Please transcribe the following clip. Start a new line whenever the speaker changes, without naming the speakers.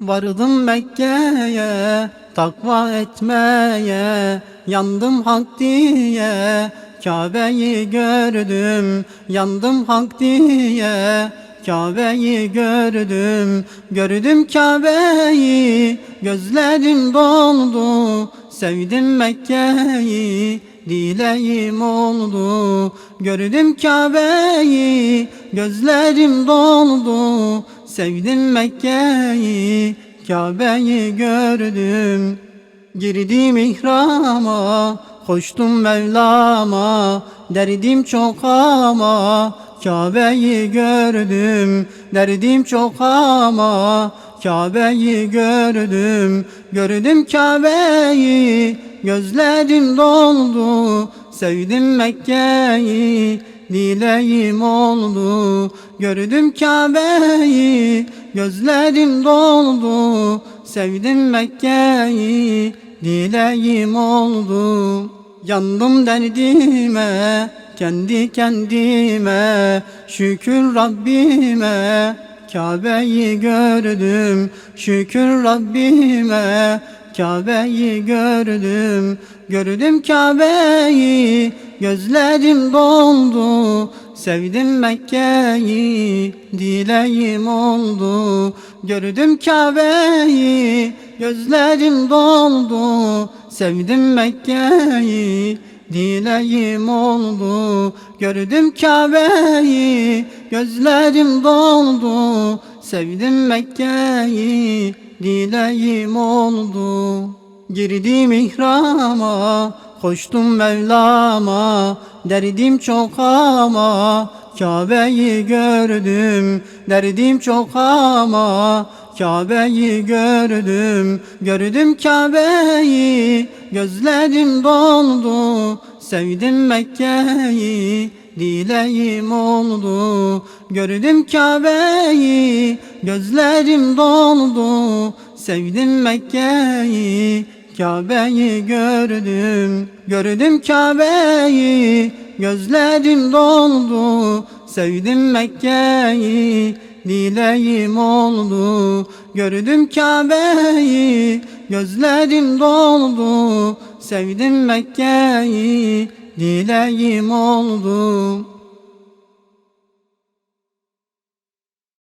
Vardım Mekke'ye takva etmeye yandım hak diye. Kabe'yi gördüm yandım hak diye. Kabe'yi gördüm gördüm Kabe'yi. Gözlerim doldu sevdim Mekke'yi. Dileğim oldu gördüm Kabe'yi. Gözlerim doldu sevdim Mekke'yi Kabe'yi gördüm. Girdim ihrama koştum Mevlam'a. Derdim çok ama Kabe'yi gördüm. Derdim çok ama Kabe'yi gördüm. Gördüm Kabe'yi gözlerim doldu. Sevdim Mekke'yi dileğim oldu gördüm Kabe'yi gözlerim doldu sevdim Mekke'yi. Dileğim oldu yandım derdime kendi kendime. Şükür Rabbime Kabe'yi gördüm. Şükür Rabbime Kabe'yi gördüm. Gördüm Kabe'yi gözlerim doldu sevdim Mekke'yi dileğim oldu. Gördüm Kabe'yi gözlerim doldu sevdim Mekke'yi dileğim oldu. Gördüm Kabe'yi gözlerim doldu sevdim Mekke'yi dileğim oldu. Girdim ihrama koştum Mevlam'a derdim çok ama Kabe'yi gördüm derdim çok ama Kabe'yi gördüm. Gördüm Kabe'yi gözlerim doldu sevdim Mekke'yi dileğim oldu. Gördüm Kabe'yi gözlerim doldu sevdim Mekke'yi Kabe'yi gördüm gördüm Kabe'yi. Gözlerim doldu sevdim Mekke'yi. Dileğim oldu gördüm Kabe'yi. Gözlerim doldu sevdim Mekke'yi. Dileğim oldu